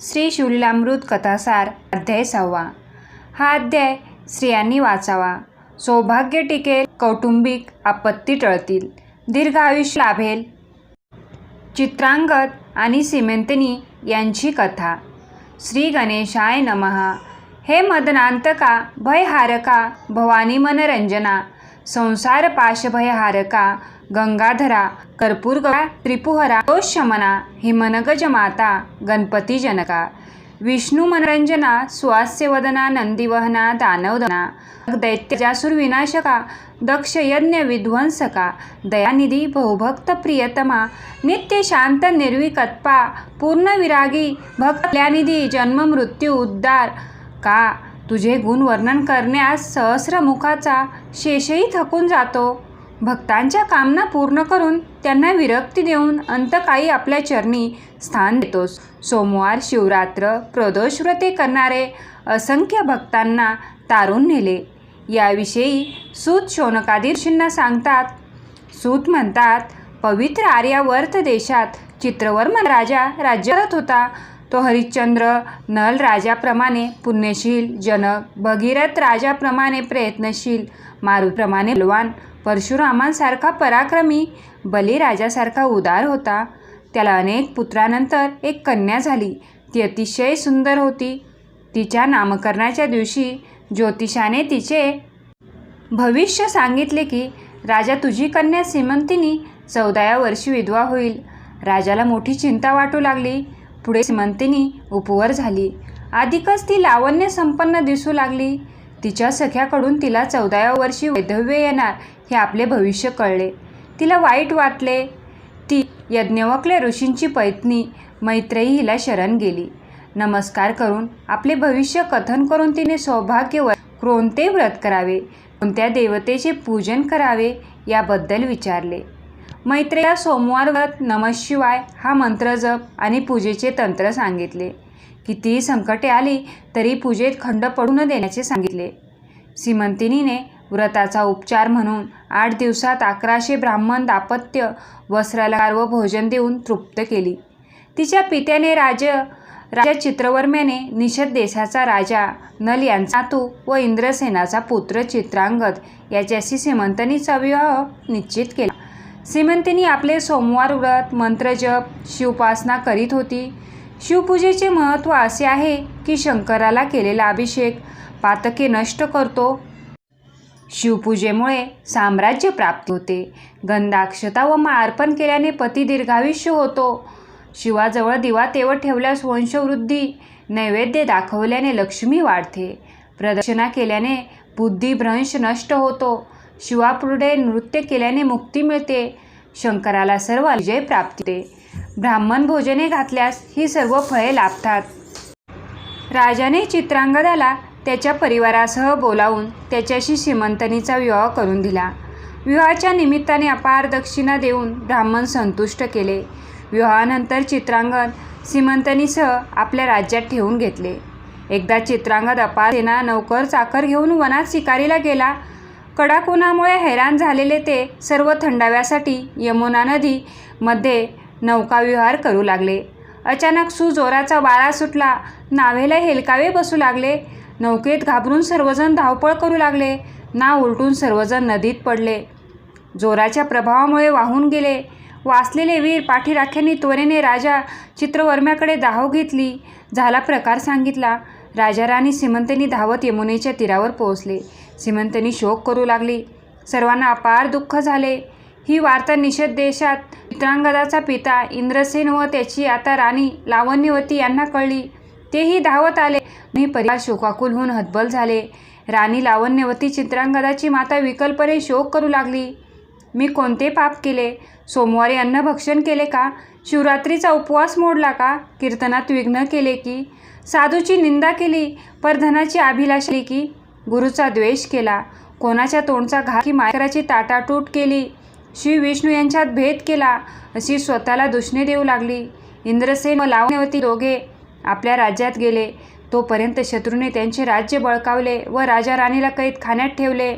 श्री शिवलीलामृत कथासार अध्याय सहावा. हा अध्याय स्त्रियांनी वाचावा. सौभाग्य टिकेल कौटुंबिक आपत्ती टळतील. दीर्घ आयुष्य लाभेल. चित्रांगत आणि सिमेंतनी यांची कथा. श्री गणेशाय नमहा हे मदनांतका भयहारका भवानी मनरंजना संसार पाशभयहारका गंगाधरा कर्पूरगवा त्रिपुहरा शमना हिमनगज माता गणपती जनका विष्णू मनोरंजना सुहास्यवदना नंदीवहना दानवदना दैत्यजासूर विनाशका दक्ष यज्ञ विध्वंसका दयानिधी बहुभक्त प्रियतमा नित्य शांत निर्विकत्पा पूर्ण विरागी भक्त जन्म मृत्यू उद्धार का तुझे गुण वर्णन करण्यास सहस्र मुखाचा शेषही थकून जातो. भक्तांच्या कामना पूर्ण करून त्यांना विरक्ती देऊन अंतकाळी आपल्या चरणी स्थान देतोस. सोमवार शिवरात्र प्रदोष व्रते करणारे असंख्य भक्तांना तारून नेले याविषयी सूत शोनकादिर्शींना सांगतात सूत म्हणतात पवित्र आर्यावर्त देशात चित्रवर्मन राजा राज्य करत होता. तो हरिश्चंद्र नल राजाप्रमाणे पुण्यशील जनक भगीरथ राजाप्रमाणे प्रयत्नशील मारुप्रमाणे बलवान परशुरामांसारखा पराक्रमी बलिराजासारखा उदार होता. त्याला अनेक पुत्रानंतर एक कन्या झाली. ती अतिशय सुंदर होती. तिच्या नामकरणाच्या दिवशी ज्योतिषाने तिचे भविष्य सांगितले की राजा तुझी कन्या सीमंतिनी चौदाव्या वर्षी विधवा होईल. राजाला मोठी चिंता वाटू लागली. पुढे सीमंतिनी उपवर झाली. अधिकच ती लावण्य संपन्न दिसू लागली. तिच्या सख्याकडून तिला चौदाव्या वर्षी वैधव्य येणार हे आपले भविष्य कळले. तिला वाईट वाटले. ती यज्ञवकल्या ऋषींची पैत्नी मैत्रेयी हिला शरण गेली. नमस्कार करून आपले भविष्य कथन करून तिने सौभाग्यवर कोणते व्रत करावे कोणत्या देवतेचे पूजन करावे याबद्दल विचारले. मैत्रेया सोमवार व्रत नमशिवाय हा मंत्र जप आणि पूजेचे तंत्र सांगितले. कितीही संकटे आली तरी पूजेत खंड पडू न देण्याचे सांगितले. सिमंतिनीने व्रताचा उपचार म्हणून आठ दिवसात अकराशे ब्राह्मण दापत्य वस्त्राला व भोजन देऊन तृप्त केली. तिच्या पित्याने राज राजा चित्रवर्म्याने निषद देशाचा राजा नल यांचा नातू व इंद्रसेनाचा पुत्र चित्रांगद याच्याशी सीमंतनीचा विवाह निश्चित केला. सीमंतिनी आपले सोमवार व्रत मंत्रजप शिवपासना करीत होती. शिवपूजेचे महत्त्व असे आहे की शंकराला केलेला अभिषेक पातके नष्ट करतो शिवपूजेमुळे साम्राज्य प्राप्त होते. गंधाक्षता व माळ अर्पण केल्याने पती दीर्घायुष्य होतो. शिवाजवळ दिवा तेवत ठेवल्यास वंशवृद्धी नैवेद्य दाखवल्याने लक्ष्मी वाढते. प्रदक्षिणा केल्याने बुद्धिभ्रंश नष्ट होतो. शिवापुढे नृत्य केल्याने मुक्ती मिळते. शंकराला सर्व विजय प्राप्त होते. ब्राह्मण भोजने घातल्यास ही सर्व फळे लाभतात. राजाने चित्रांगदाला त्याच्या परिवारासह बोलावून त्याच्याशी श्रीमंतनीचा विवाह करून दिला. विवाहाच्या निमित्ताने अपार दक्षिणा देऊन ब्राह्मण संतुष्ट केले. विवाहानंतर चित्रांगद श्रीमंतनीसह आपल्या राज्यात ठेवून घेतले. एकदा चित्रांगद अपार सेना नौकर चाकर घेऊन वनात शिकारीला गेला. कडाकुणामुळे हैराण झालेले ते सर्व थंडाव्यासाठी यमुना नदीमध्ये नौकाविहार करू लागले. अचानक सुजोराचा वारा सुटला. नावेला हेलकावे बसू लागले. नौकेत घाबरून सर्वजण धावपळ करू लागले. नाव उलटून सर्वजण नदीत पडले. जोराच्या प्रभावामुळे वाहून गेले. वाचलेले वीर पाठीराख्यांनी त्वरेने राजा चित्रवर्म्याकडे धाव घेतली. झाला प्रकार सांगितला. राजा राणी सीमंतनी धावत यमुनेच्या तीरावर पोहोचले. सीमंतनी शोक करू लागली. सर्वांना अपार दुःख झाले. ही वार्ता निषेध देशात चित्रांगदाचा पिता इंद्रसेन व त्याची आता राणी लावण्यवती यांना कळली. तेही धावत आले. मी परिवार शोकाकुल होऊन हतबल झाले. राणी लावण्यवती चित्रांगदाची माता विकल्पने शोक करू लागली. मी कोणते पाप केले? सोमवारी अन्नभक्षण केले का? शिवरात्रीचा उपवास मोडला का? कीर्तनात विघ्न केले की? साधूची निंदा केली परधनाची अभिलाषली की? गुरुचा द्वेष केला. कोणाच्या तोंडचा घा की मायकराची ताटाटूट केली? शिव विष्णू यांच्यात भेद केला अशी स्वतःला दुष्णे देऊ लागली. इंद्रसेन व लावण्यवती दोघे आपल्या राज्यात गेले. तोपर्यंत शत्रूने त्यांचे राज्य बळकावले व राजा राणीला कैद खाण्यात ठेवले.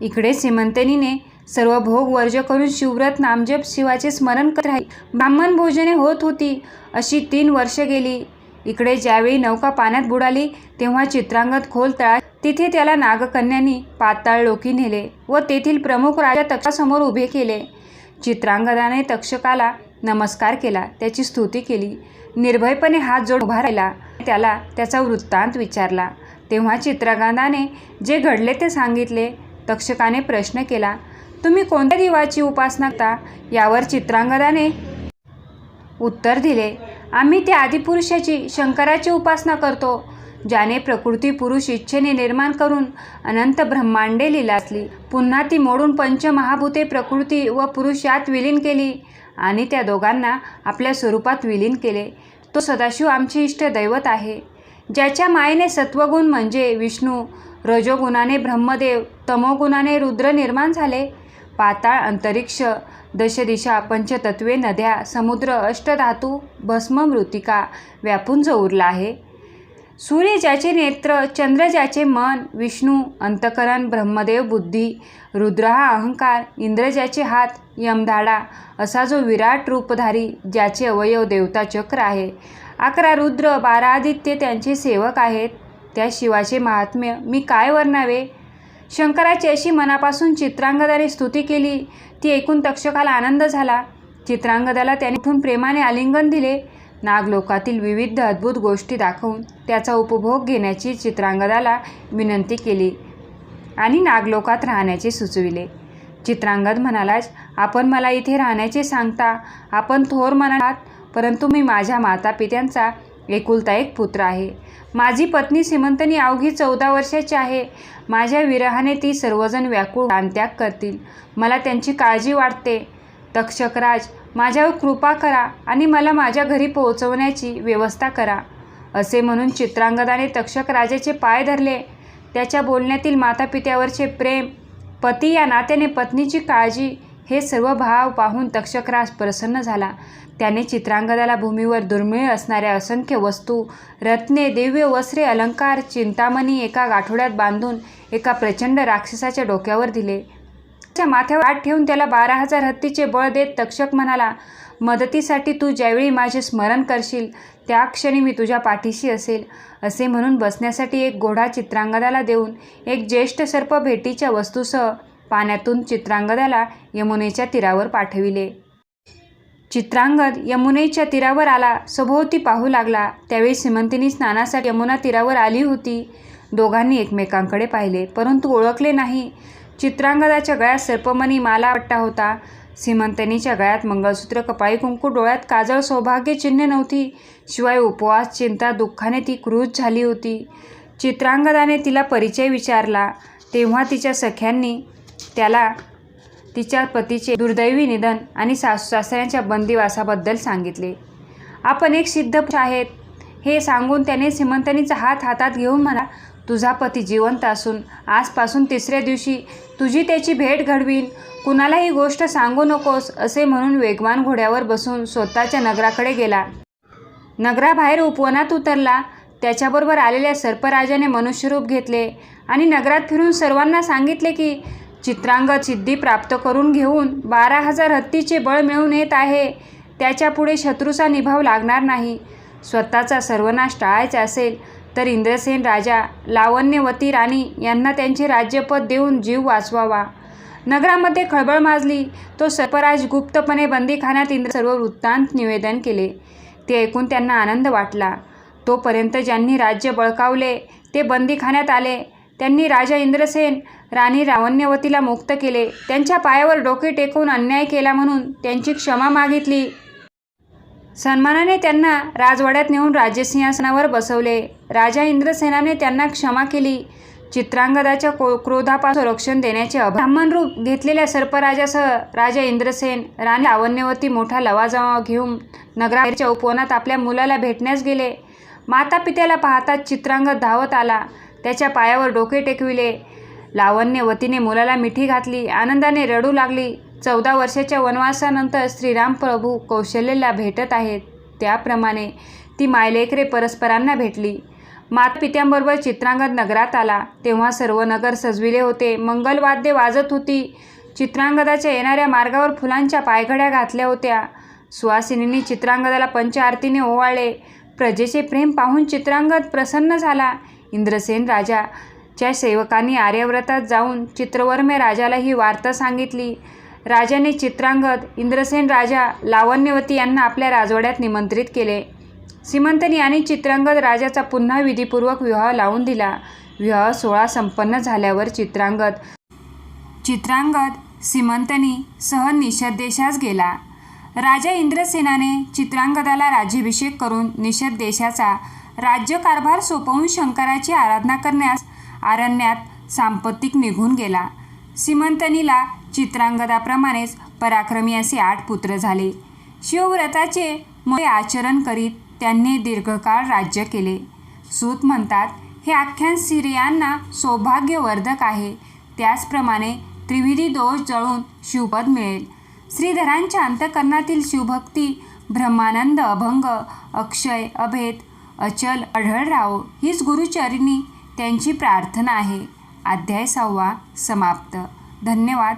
इकडे सीमंतनीने सर्व भोग वर्ज करून शिवव्रत नामजप शिवाचे स्मरण करत राहील. ब्राह्मण भोजने होत होती अशी तीन वर्ष गेली. इकडे ज्यावेळी नौका पाण्यात बुडाली तेव्हा चित्रांगत खोल तळा तिथे त्याला नागकन्यांनी पाताळ लोकी नेले व तेथील प्रमुख राजा तक्षासमोर उभे केले. चित्रांगदाने तक्षकाला नमस्कार केला त्याची स्तुती केली. निर्भयपणे हात जोड उभा राहिला. त्याला त्याचा वृत्तांत विचारला. तेव्हा चित्रकांदाने जे घडले ते सांगितले. तक्षकाने प्रश्न केला तुम्ही कोणत्या देवाची उपासना करता? यावर चित्रांगदाने उत्तर दिले आम्ही त्या आदिपुरुषाची शंकराची उपासना करतो ज्याने प्रकृती पुरुष इच्छेने निर्माण करून अनंत ब्रह्मांडे लीला असली पुन्हा ती मोडून पंचमहाभूते प्रकृती व पुरुष यात विलीन केली. आणि त्या दोघांना आपल्या स्वरूपात विलीन केले. तो सदाशिव आमचे इष्ट दैवत आहे. ज्याच्या मायेने सत्वगुण म्हणजे विष्णू रजोगुणाने ब्रह्मदेव तमोगुणाने रुद्र निर्माण झाले. पाताळ अंतरिक्ष दशदिशा पंचतत्वे नद्या समुद्र अष्टधातू भस्म मृतिका व्यापून जो उरला आहे सूर्य ज्याचे नेत्र चंद्र ज्याचे मन विष्णू अंतकरण ब्रह्मदेव बुद्धी रुद्र हा अहंकार इंद्र ज्याचे हात यमधाडा असा जो विराट रूपधारी ज्याचे अवयव देवता चक्र आहे. अकरा रुद्र बारा आदित्य त्यांचे सेवक आहेत. त्या शिवाचे महात्म्य मी काय वर्णावे? शंकराची अशी मनापासून चित्रांगदाने स्तुती केली ती ऐकून तक्षकाला आनंद झाला. चित्रांगदाला त्याने उठून प्रेमाने आलिंगन दिले. नागलोकातील विविध अद्भुत गोष्टी दाखवून त्याचा उपभोग घेण्याची चित्रांगदाला विनंती केली आणि नागलोकात राहण्याचे सुचविले. चित्रांगद म्हणालाच आपण मला इथे राहण्याचे सांगता आपण थोर म्हणालात परंतु मी माझ्या माता पित्यांचा एकुलता एक पुत्र आहे. माझी पत्नी सिमंतनी अवघी चौदा वर्षाची आहे. माझ्या विरहाने ती सर्वजण व्याकुळ प्राणत्याग करतील. मला त्यांची काळजी वाटते. तक्षकराज माझ्यावर कृपा करा आणि मला माझ्या घरी पोहोचवण्याची व्यवस्था करा असे म्हणून चित्रांगदाने तक्षक राजाचे पाय धरले. त्याच्या बोलण्यातील मातापित्यावरचे प्रेम पती या नात्याने पत्नीची काळजी हे सर्व भाव पाहून तक्षकराज प्रसन्न झाला. त्याने चित्रांगदाला भूमीवर दुर्मिळ असणाऱ्या असंख्य वस्तू रत्ने दिव्य वस्त्रे अलंकार चिंतामणी एका गाठोड्यात बांधून एका प्रचंड राक्षसाच्या डोक्यावर दिले. त्याच्या माथ्यावर हात ठेवून त्याला बारा हजार हत्तीचे बळ देत तक्षक म्हणाला मदतीसाठी तू ज्यावेळी माझे स्मरण करशील त्या क्षणी मी तुझ्या पाठीशी असेल असे म्हणून बसण्यासाठी एक घोडा चित्रांगदाला देऊन एक ज्येष्ठ सर्प भेटीच्या वस्तूसह पाण्यातून चित्रांगदाला यमुनेच्या तीरावर पाठविले. चित्रांगद यमुनेच्या तीरावर आला सभोवती पाहू लागला त्यावेळी सीमंतिनी स्नानासाठी यमुना तीरावर आली होती. दोघांनी एकमेकांकडे पाहिले परंतु ओळखले नाही. चित्रांगदाच्या गळ्यात सर्पमणी माला पट्टा होता. सीमंतनीच्या गळ्यात मंगळसूत्र कपाळी कुंकू डोळ्यात काजळ सौभाग्य चिन्ह नव्हती. शिवाय उपवास चिंता दुःखाने ती क्रूज झाली होती. चित्रांगदाने तिला परिचय विचारला. तेव्हा तिच्या सख्यांनी त्याला तिच्या पतीचे दुर्दैवी निधन आणि सासू सासऱ्यांच्या बंदिवासाबद्दल सांगितले. आपण एक सिद्ध आहेत. हे सांगून त्याने सीमंतनीचा हात हातात घेऊन म्हणा तुझा पती जिवंत असून आजपासून तिसऱ्या दिवशी तुझी त्याची भेट घडवीन. कुणाला ही गोष्ट सांगू नकोस असे म्हणून वेगवान घोड्यावर बसून स्वतःच्या नगराकडे गेला. नगराबाहेर उपवनात उतरला. त्याच्याबरोबर आलेल्या सर्पराजाने मनुष्यरूप घेतले आणि नगरात फिरून सर्वांना सांगितले की चित्रांगद सिद्धी प्राप्त करून घेऊन बारा हजार हत्तीचे बळ मिळवून येत आहे. त्याच्यापुढे शत्रूचा निभाव लागणार नाही. स्वतःचा सर्वनाश टाळायचा असेल तर इंद्रसेन राजा लावण्यवती राणी यांना त्यांचे राज्यपद देऊन जीव वाचवावा. नगरामध्ये खळबळ माजली. तो सर्पराज गुप्तपणे बंदीखान्यात इंद्र सर्व वृत्तांत निवेदन केले. ते ऐकून त्यांना आनंद वाटला. तोपर्यंत ज्यांनी राज्य बळकावले ते बंदीखान्यात आले. त्यांनी राजा इंद्रसेन राणी रावण्यवतीला मुक्त केले. त्यांच्या पायावर डोके टेकवून अन्याय केला म्हणून त्यांची क्षमा मागितली. सन्मानाने त्यांना राजवाड्यात नेऊन राज्यसिंहासनावर बसवले. राजा इंद्रसेनाने त्यांना क्षमा केली. चित्रांगदाच्या को क्रोधापासून रक्षण देण्याचे अभ- ब्राह्मण रूप घेतलेल्या सर्पराजासह राजा इंद्रसेन राणी लावण्यवती मोठा लवाजमा घेऊन नगराच्या उपवनात आपल्या मुलाला भेटण्यास गेले. माता पित्याला पाहताच चित्रांगद धावत आला. त्याच्या पायावर डोके टेकविले. लावण्यवतीने मुलाला मिठी घातली. आनंदाने रडू लागली. चौदा वर्षाच्या वनवासानंतर श्रीराम प्रभू कौशल्यला भेटत आहेत. त्याप्रमाणे ती मायलेकरे परस्परांना भेटली. मातपित्यांबरोबर चित्रांगद नगरात आला. तेव्हा सर्व नगर सजविले होते. मंगलवाद्ये वाजत होती. चित्रांगदाच्या येणाऱ्या मार्गावर फुलांच्या पायघड्या घातल्या होत्या. सुहासिनींनी चित्रांगदाला पंचआरतीने ओवाळले. प्रजेचे प्रेम पाहून चित्रांगद प्रसन्न झाला. इंद्रसेन राजाच्या सेवकांनी आर्यव्रतात जाऊन चित्रवर्मे राजाला ही वार्ता सांगितली. राजाने चित्रांगद इंद्रसेन राजा लावण्यवती यांना आपल्या राजवाड्यात निमंत्रित केले. सिमंतनी आणि चित्रांगद राजाचा पुन्हा विधीपूर्वक विवाह लावून दिला. विवाह सोहळा संपन्न झाल्यावर चित्रांगद चित्रांगद सिमंतनी सह निषदेशास गेला. राजा इंद्रसेनाने चित्रांगदाला राज्याभिषेक करून निषद देशाचा राज्यकारभार सोपवून शंकराची आराधना करण्यास आरण्यात सांपत्तिक निघून गेला. सीमंतनीला चित्रांगदाप्रमाणेच पराक्रमी असे आठ पुत्र झाले. शिवव्रताचे मोठे आचरण करीत त्यांनी दीर्घकाळ राज्य केले. सूत म्हणतात हे आख्यान स्त्रियांना सौभाग्यवर्धक आहे. त्याचप्रमाणे त्रिविधी दोष जळून शिवपद मिळेल. श्रीधरांच्या अंतकरणातील शिवभक्ती ब्रह्मानंद अभंग अक्षय अभेद अचल अढळ राहो हीच गुरुचरिणी त्यांची प्रार्थना आहे. अध्याय सहावा समाप्त. धन्यवाद.